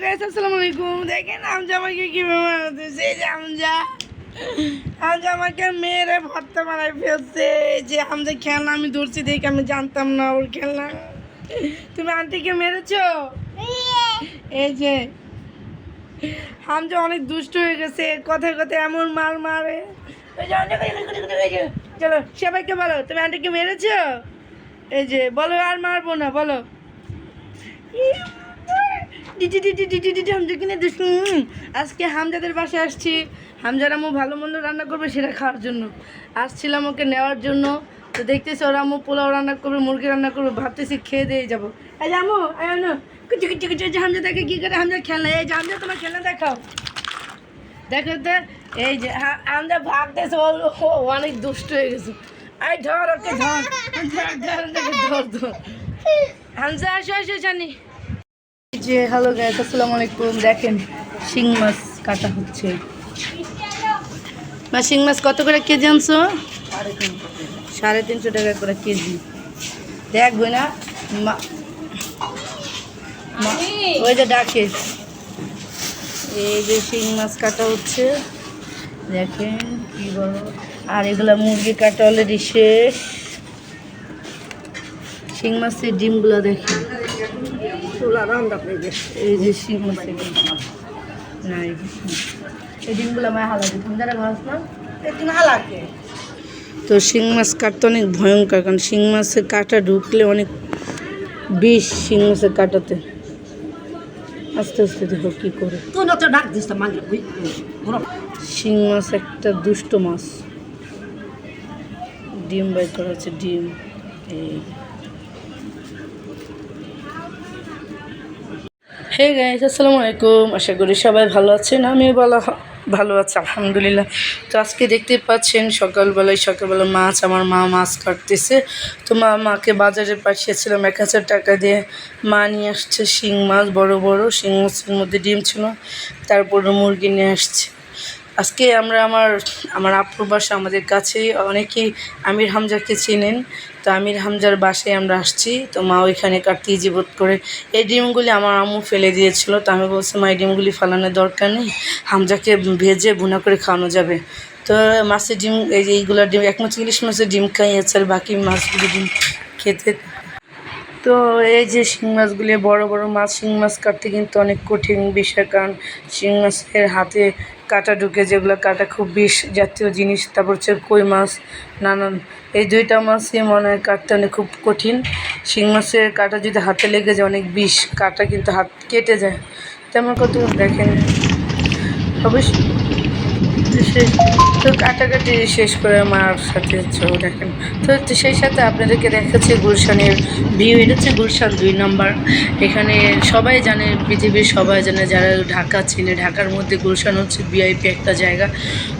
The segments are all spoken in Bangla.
যে খেলনা আমি ধরছি, দেখে আমি জানতাম না ওর খেলনা। তুমি আন্টিকে মেরেছো? এই যে। হামজা অনেক দুষ্ট হয়ে গেছে। কথায় কথায় এমন মার মারে। চলো, সবাইকে বলো, তুমি আন্টিকে মেরেছো? এই যে, বলো আর মারবো না, বলো। হামজা কিনে দিস আজকে হামজাদের বাসায় আসছি। হামজার আম্মু ভালো মন্দ রান্না করবে সেটা খাওয়ার জন্য। আসছিলাম ওকে নেওয়ার জন্য। তো দেখতেছি ওর আম্মু পোলাও রান্না করবে, মুরগি রান্না করবে, ভাবতেছি খেয়ে দিয়ে যাব। এই জামু আনো কুচু কুচু কুচু যে হামজা কী করে হামজা খেলনা? এই যে হামজা, তোমার খেলনা দেখাও। দেখো তো, এই যে হামজা ভাবতেছে, ও অনেক দুষ্ট হয়ে গেছে। এই ধর ওকে, ধর ধর ধর ধর ধর হামজা, আসো আসো জানি যে হ্যালো গাইস আসসালামু আলাইকুম। দেখেন, শিং মাছ কাটা হচ্ছে। বা শিং মাছ কত করে কেজি আনছো? সাড়ে তিনশো টাকা করে কেজি। দেখব না মা- মা- ওই যে ডাকে। এই যে শিং মাছ কাটা হচ্ছে। দেখেন কি বলো আর এগুলা মুরগি কাটা অলরেডি শেষ। শিং মাছের ডিমগুলো দেখেন। এই যে শিং মাছের ডিম না এই যে শিং মাছ। এই ডিমগুলো মায় তুমি যারা ঘাস না? তো শিং মাছ কাটতে অনেক ভয়ঙ্কর কারণ শিং মাছের কাটা ঢুকলে অনেক বিষ শিং মাছের কাটাতে। আস্তে আস্তে দেখো কী করে। শিং মাছ একটা দুষ্ট মাছ। ডিম বাই করা হচ্ছে ডিম। এই। হে গাইস আসসালামু আলাইকুম। আশা করি সবাই ভালো আছেন। আমিও ভালো ভালো আছি, আলহামদুলিল্লাহ। তো আজকে দেখতে পাচ্ছেন, সকালবেলায় সকালবেলা মাছ, আমার মা মাছ কাটতেছে। তো মা, মাকে বাজারে পাঠিয়েছিলাম এক হাজার টাকা দিয়ে। মা নিয়ে আসছে শিং মাছ, বড় বড় শিং মাছের মধ্যে ডিম ছিল। তারপরে মুরগি নিয়ে আসছে। আজকে আমরা আমার আমার আপুর বাসা আমাদের কাছে অনেকেই আমির হামজাকে চেনেন। তো আমির হামজার বাসায় আমরা আসছি। তো মা ওইখানে কাটতে জীবত করে। এই ডিমগুলি আমার আম্মু ফেলে দিয়েছিল। তো আমি বলছি, মা, এই ডিমগুলি ফালানোর দরকার নেই। হামজাকে ভেজে ভুনা করে খাওয়ানো যাবে। তো মাছের ডিম, এই যে এইগুলো ডিম একমাত্র ইলিশ মাছের ডিম খাই আর বাকি মাছগুলি ডিম খেতে তো এই যে শিং মাছগুলি, বড় বড় মাছ, শিং মাছ কাটতে কিন্তু অনেক কঠিন বিষয়, কারণ শিং মাছের হাতে কাটা ঢুকে যেগুলো কাটা খুব বিষ জাতীয় জিনিস, তারপর হচ্ছে কই মাছ, নানান, এই দুইটা মাছই মনে হয় কাটতে অনেক খুব কঠিন। শিং মাছের কাটা যদি হাতে লেগে যায়, অনেক বিষ, কাটা কিন্তু হাত কেটে যায়। তেমন কত দেখেন, অবশ্যই। তো কাটাকাটি শেষ করে আমার সাথে ছবি দেখেন। তো সেই সাথে আপনাদেরকে দেখাচ্ছে গুলশানের ভিউ এটা হচ্ছে গুলশান দুই নম্বর। এখানে সবাই জানে, পৃথিবীর সবাই জানে, যারা ঢাকা চিনে, ঢাকার মধ্যে গুলশান হচ্ছে ভিআইপি একটা জায়গা।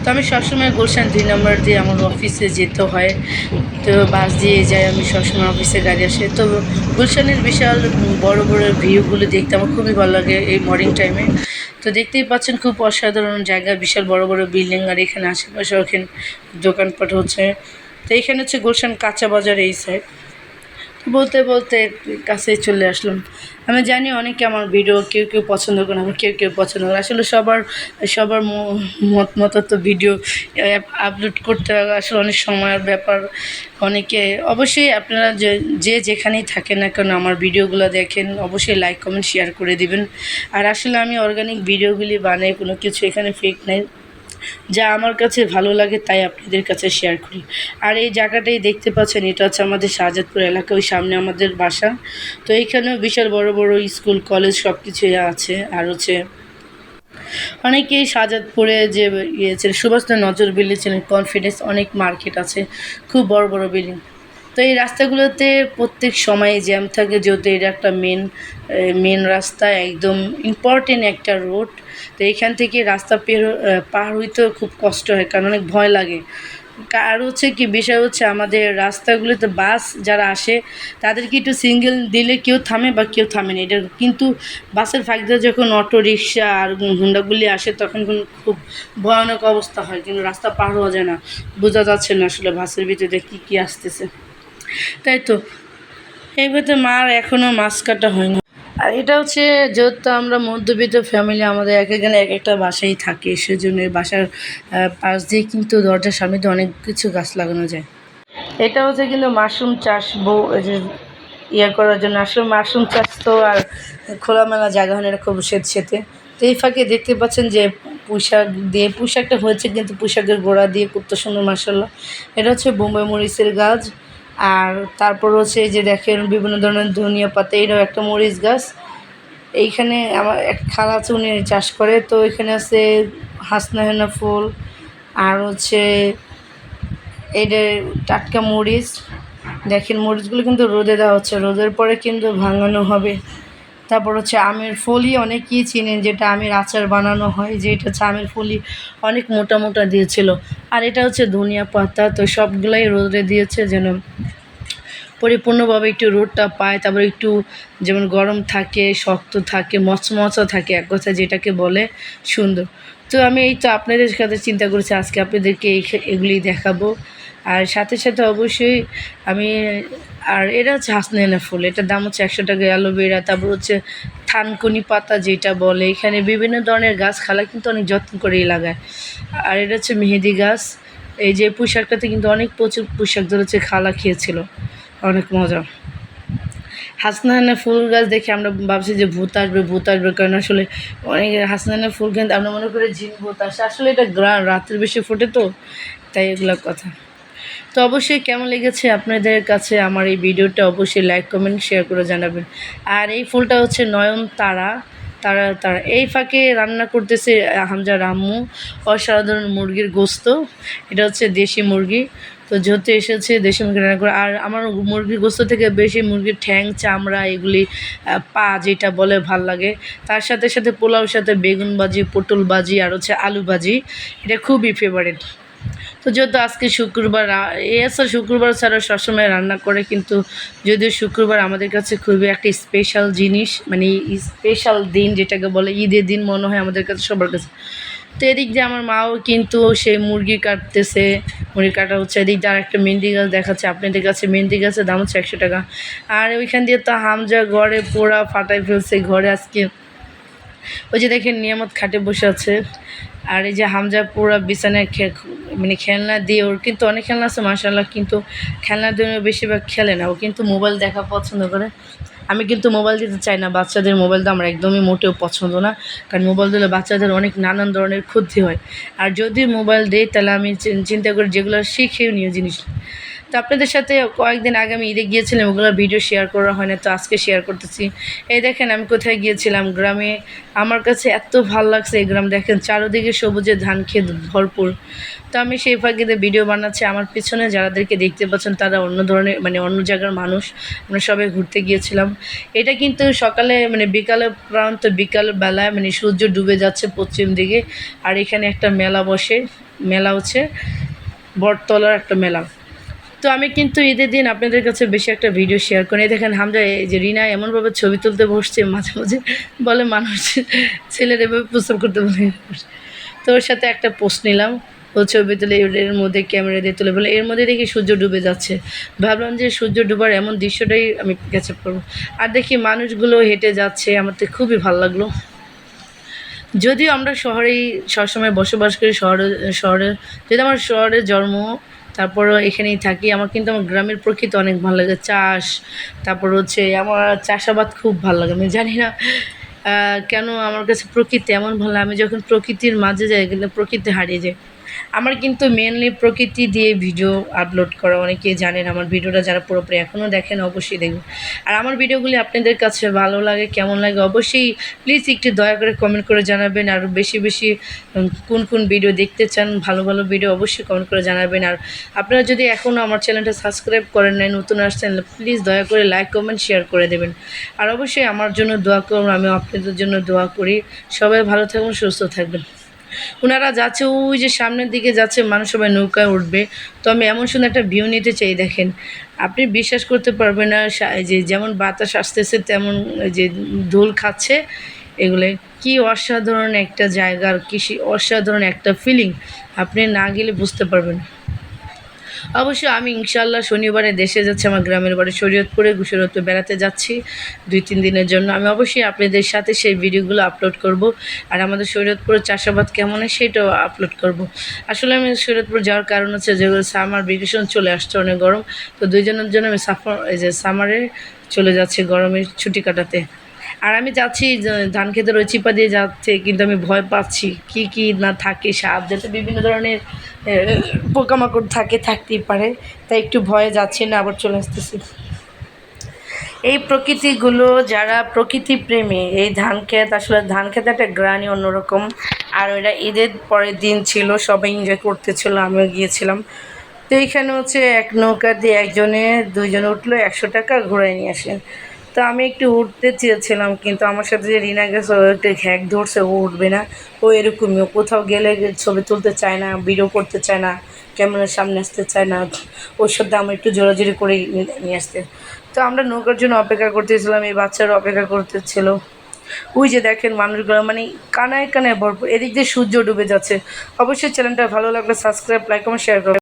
তো আমি সবসময় গুলশান দুই নম্বর দিয়ে আমার অফিসে যেতে হয়। তো বাস দিয়ে যাই আমি সবসময় অফিসে গাড়ি আসে। তো গুলশানের বিশাল বড় বড় ভিউগুলো দেখতে আমার খুবই ভালো লাগে এই মর্নিং টাইমে তো দেখতেই পাচ্ছেন খুব অসাধারণ জায়গা, বিশাল বড় বড় বিল্ডিং আর এখানে আশেপাশে ওখানে দোকানপাট হচ্ছে। তো এখানে হচ্ছে গুলশান কাঁচা বাজার এই সাইড বলতে বলতে কাছে চলে আসলাম। আমি জানি অনেকে আমার ভিডিও কেউ কেউ পছন্দ করে আমার কেউ কেউ পছন্দ করে আসলে সবার সবার মত মতো তো ভিডিও আপলোড করতে হবে আসলে অনেক সময়ের ব্যাপার। অনেকে, অবশ্যই আপনারা যে যে যেখানেই থাকেন না কেন আমার ভিডিওগুলো দেখেন, অবশ্যই লাইক কমেন্ট শেয়ার করে দিবেন। আর আসলে আমি অর্গানিক ভিডিওগুলি বানাই, কোনো কিছু এখানে ফেক নাই। যা আমার কাছে ভালো লাগে তাই আপনাদের কাছে শেয়ার করি। আর এই জায়গাটাই দেখতে পাচ্ছেন, এটা হচ্ছে আমাদের শাহজাদপুর এলাকা, ওই সামনে আমাদের বাসা। তো এইখানেও বিশাল বড় বড় স্কুল, কলেজ সব কিছুই আছে। আর হচ্ছে অনেকেই শাহজাদপুরে যে ইয়ে সুভাষচন্দ্র নজর বিল্ডিং ছিলেন কনফিডেন্স অনেক মার্কেট আছে। খুব বড় বড় বিল্ডিং। তো এই রাস্তাগুলোতে প্রত্যেক সময় জ্যাম থাকে, যেহেতু এটা একটা মেন মেন রাস্তা, একদম ইম্পর্টেন্ট একটা রোড তো এখান থেকে রাস্তা পের পার হইতেও খুব কষ্ট হয়, কারণ অনেক ভয় লাগে। আর হচ্ছে কি, বিষয় হচ্ছে আমাদের রাস্তাগুলোতে বাস যারা আসে, তাদেরকে একটু সিঙ্গেল দিলে কেউ থামে বা কেউ থামে না। এটা কিন্তু বাসের ফাঁক দিয়ে যখন অটো রিক্সা আর হুন্ডাগুলি আসে, তখন খুব ভয়ানক অবস্থা হয়, কিন্তু রাস্তা পার হওয়া যায় না। বোঝা যাচ্ছে না আসলে বাসের ভিতরে কী কী আসতেছে। তাই তো। এই ভিতরে মার এখনও মাছ কাটা হয় না। আর এটা হচ্ছে, যেহেতু আমরা মধ্যবিত্ত ফ্যামিলি আমাদের এক একজনে এক একটা বাসায় থাকে, সেজন্য বাসার পাশ দিয়ে কিন্তু দরজার সামনে অনেক কিছু গাছ লাগানো যায়। এটা হচ্ছে কিন্তু মাশরুম চাষ বউ যে ইয়ে করার জন্য। আসলে মাশরুম চাষ তো আর খোলামেলা জায়গা হয় না খুব সেত সেতে। তো এই ফাঁকে দেখতে পাচ্ছেন যে পুঁইশাক দিয়ে, পুঁইশাকটা হয়েছে কিন্তু পুঁইশাকের গোড়া দিয়ে কত সুন্দর মাসাল্লাহ এটা হচ্ছে বোম্বাই মরিচের গাছ। আর তারপর হচ্ছে যে দেখেন বিভিন্ন ধরনের ধনিয়া পাতা, এটাও একটা মরিচ গাছ। এইখানে আমার এক খাল আছে, উনি চাষ করে। তো এখানে আছে হাসনা হেনা ফুল আর হচ্ছে এটা টাটকা মরিচ। দেখেন মরিচগুলো কিন্তু রোদে দেওয়া হচ্ছে, রোদের পরে কিন্তু ভাঙানো হবে। তারপর হচ্ছে আমের ফলি অনেকেই চিনেন যেটা আমের আচার বানানো হয়, যে এটা হচ্ছে আমের ফলি অনেক মোটা মোটা দিয়েছিল। আর এটা হচ্ছে ধনিয়া পাতা, তো সবগুলাই রোদে দিয়েছে যেন পরিপূর্ণভাবে একটু রোদটা পায়। তারপর একটু যেমন গরম থাকে, শক্ত থাকে, মচমচা থাকে, এক কথা যেটাকে বলে সুন্দর। তো আমি এই তো আপনাদের সাথে চিন্তা করেছি, আজকে আপনাদেরকে এই এগুলি দেখাবো। আর সাথে সাথে অবশ্যই আমি আর এটা হচ্ছে হাসনাইনা ফুল। এটার দাম হচ্ছে একশো টাকা অ্যালোভেরা। তারপর হচ্ছে থানকুনি পাতা যেটা বলে, এখানে বিভিন্ন ধরনের গাছ খালা কিন্তু অনেক যত্ন করেই লাগায়। আর এটা হচ্ছে মেহেদি গাছ। এই যে পোশাকটাতে কিন্তু অনেক প্রচুর পোশাক ধরেছে খালা খেয়েছিল। অনেক মজা। হাসনাহানা ফুল গাছ দেখে আমরা ভাবছি যে ভূত আসবে ভূত আসবে কারণ আসলে অনেক হাসনাহানা ফুল কিন্তু আমরা মনে করি ঝিম ভূত আসে। আসলে এটা রাত্রে বেশি ফোটে তো, তাই এগুলো কথা। তো অবশ্যই কেমন লেগেছে আপনাদের কাছে আমার এই ভিডিওটা? অবশ্যই লাইক কমেন্ট শেয়ার করে জানাবেন। আর এই ফুলটা হচ্ছে নয়ন তারা তারা তারা এই ফাঁকে রান্না করতেছে হামজা রাম্মু অসাধারণ মুরগির গোস্ত। এটা হচ্ছে দেশি মুরগি। তো যেহেতু এসেছে দেশি মুরগি রান্না করে, আর আমার মুরগির গোস্ত থেকে বেশি মুরগির ঠ্যাং, চামড়া, এগুলি পা যেটা বলে ভালো লাগে। তার সাথে সাথে পোলাওর সাথে বেগুন ভাজি পটল ভাজি আর হচ্ছে আলু ভাজি এটা খুবই ফেভারিট তো যেহেতু আজকে শুক্রবার আছে শুক্রবার ছাড়া সবসময় রান্না করে, কিন্তু যদিও শুক্রবার আমাদের কাছে খুবই একটা স্পেশাল জিনিস মানে স্পেশাল দিন যেটাকে বলে, ঈদের দিন মনে হয় আমাদের কাছে, সবার কাছে। তো এদিক দিয়ে আমার মাও কিন্তু সেই মুরগি কাটতেছে, মুরগি কাটা হচ্ছে, এদিক দিয়ে আর একটা মেহেন্দি গাছ দেখাচ্ছে, আপনাদের কাছে মেহেন্দি গাছের দাম হচ্ছে একশো টাকা। আর ওইখান দিয়ে তো হামজা ঘরে পোড়া ফাটাই ফেলছে, ঘরে আজকে ওই যে দেখেন নিয়ামত খাটে বসে আছে। আর এই যে হামজা পুরা বিছানায় মানে খেলনা দিয়ে ওর কিন্তু অনেক খেলনা আছে মার্শাল্লাহ কিন্তু খেলনা দিয়ে বেশিরভাগ খেলে না। ও কিন্তু মোবাইল দেখা পছন্দ করে। আমি কিন্তু মোবাইল দিতে চাই না, বাচ্চাদের মোবাইল তো আমার একদমই মোটেও পছন্দ না, কারণ মোবাইল দিলে বাচ্চাদের অনেক নানান ধরনের ক্ষতি হয়। আর যদি মোবাইল দেই, তাহলে আমি চিন্তা করি যেগুলো শিক্ষণীয় জিনিস। তো আপনাদের সাথে কয়েকদিন আগে আমি ঈদে গিয়েছিলাম ওগুলো ভিডিও শেয়ার করা হয় না, তো আজকে শেয়ার করতেছি। এই দেখেন, আমি কোথায় গিয়েছিলাম? গ্রামে আমার কাছে এত ভালো লাগছে এই গ্রাম। দেখেন, চারোদিকে সবুজে ধান খেত ভরপুর। তো আমি সেই ফাঁকিতে ভিডিও বানাচ্ছি। আমার পিছনে যারাদেরকে দেখতে পাচ্ছেন, তারা অন্য ধরনের মানে অন্য জায়গার মানুষ। আমরা সবাই ঘুরতে গিয়েছিলাম। এটা কিন্তু সকালে মানে বিকালে প্রান্ত, বিকাল বেলায় মানে সূর্য ডুবে যাচ্ছে পশ্চিম দিকে। আর এখানে একটা মেলা বসে, মেলা হচ্ছে, বটতলার একটা মেলা। তো আমি কিন্তু ঈদের দিন আপনাদের কাছে বেশি একটা ভিডিও শেয়ার করি। দেখেন হামজা, এই যে রিনা এমনভাবে ছবি তুলতে বসছে, মাঝে মাঝে বলে মানুষ, ছেলের এভাবে প্রস্তাব করতে বলে। তো ওর সাথে একটা পোস্ট নিলাম। ও ছবি তুলে এর- এর মধ্যে ক্যামেরা দিয়ে তুলে বলে, এর মধ্যে দেখি সূর্য ডুবে যাচ্ছে। ভাবলাম যে সূর্য ডুবার এমন দৃশ্যটাই আমি ক্যাচআপ করব। আর দেখি মানুষগুলো হেঁটে যাচ্ছে, আমার তো খুবই ভালো লাগল। যদিও আমরা শহরেই সবসময় বসবাস করি, শহরে শহরে, যদি আমার শহরে জন্ম তারপরও এখানেই থাকি। আমার কিন্তু আমার গ্রামের প্রকৃতি অনেক ভালো লাগে, চাষ, তারপর হচ্ছে আমার চাষাবাদ খুব ভালো লাগে। আমি জানি না কেন আমার কাছে প্রকৃতি এমন ভালো আমি যখন প্রকৃতির মাঝে যাই গেলে প্রকৃতি হারিয়ে যায়। আমার কিন্তু মেনলি প্রকৃতি দিয়ে ভিডিও আপলোড করা, অনেকেই জানেন আমার ভিডিওটা যারা পুরোপুরি এখনও দেখেন অবশ্যই দেখবেন। আর আমার ভিডিওগুলি আপনাদের কাছে ভালো লাগে, কেমন লাগে অবশ্যই প্লিজ একটু দয়া করে কমেন্ট করে জানাবেন, আর বেশি বেশি কোন কোন ভিডিও দেখতে চান, ভালো ভালো ভিডিও অবশ্যই কমেন্ট করে জানাবেন। আর আপনারা যদি এখনও আমার চ্যানেলটা সাবস্ক্রাইব করেন নাই, নতুন আসছেন প্লিজ দয়া করে লাইক কমেন্ট শেয়ার করে দেবেন। আর অবশ্যই আমার জন্য দোয়া করুন আমি আপনাদের জন্য দোয়া করি। সবাই ভালো থাকুন, সুস্থ থাকবেন। ওনারা যাচ্ছে, ওই যে সামনের দিকে যাচ্ছে, মানুষ সবাই নৌকায় উঠবে। তো আমি এমন সুন্দর একটা ভিউ নিতে চাই, দেখেন। আপনি বিশ্বাস করতে পারবেন না যে যেমন বাতাস আসতেছে, তেমন যে দোল খাচ্ছে। এগুলো কি অসাধারণ একটা জায়গার কৃষি অসাধারণ একটা ফিলিং আপনি না গেলে বুঝতে পারবেন না। অবশ্যই আমি ইনশাল্লাহ শনিবারে দেশে যাচ্ছি, আমার গ্রামের বাড়ি শরীয়তপুরে শরীয়তপুরে বেড়াতে যাচ্ছি দুই, তিন দিনের জন্য। আমি অবশ্যই আপনাদের সাথে সেই ভিডিওগুলো আপলোড করব। আর আমাদের শরীয়তপুরের চাষাবাদ কেমন হয় সেটাও আপলোড করব। আসলে আমি শরীয়তপুর যাওয়ার কারণ হচ্ছে যে সামার ভেকেশন চলে আসছে অনেক গরম। তো দুইজনের জন্য আমি সাফার এই যে সামারে চলে যাচ্ছি গরমের ছুটি কাটাতে। আর আমি যাচ্ছি ধান খেতে ওই চিপা দিয়ে যাচ্ছে, কিন্তু আমি ভয় পাচ্ছি কি কি না থাকে সাপ যাতে বিভিন্ন ধরনের পোকামাকড় থাকে, থাকতেই পারে। তাই একটু ভয়ে যাচ্ছি না, আবার চলে আসতেছি। এই প্রকৃতিগুলো যারা প্রকৃতি প্রেমী, এই ধান ক্ষেত, আসলে ধান ক্ষেত একটা গ্রানই অন্যরকম। আর ওটা ঈদের পরের দিন ছিল, সবাই এনজয় করতেছিল, আমিও গিয়েছিলাম। তো এইখানে হচ্ছে এক নৌকা দিয়ে একজনে, দুইজনে উঠল, একশো টাকা ঘুরাই নিয়ে আসে। তো আমি একটু উঠতে চেয়েছিলাম, কিন্তু আমার সাথে যে রিনা গেছে, ও একটু ঘ্যাক ধরছে, ও উঠবে না। ও এরকমই, ও কোথাও গেলে ছবি তুলতে চায় না ভিডিও করতে চায় না, ক্যামেরার সামনে আসতে চায় না, ওর সাথে আমার একটু জোরাজোরি করে নিয়ে- আসতে। তো আমরা নৌকার জন্য অপেক্ষা করতেছিলাম, এই বাচ্চারা অপেক্ষা করতেছিল। ওই যে দেখেন মানুষগুলো মানে কানায় কানায় ভরপুর, এদিক দিয়ে সূর্য ডুবে যাচ্ছে। অবশ্যই চ্যানেলটা ভালো লাগলে সাবস্ক্রাইব লাইক কমেন্ট শেয়ার করবেন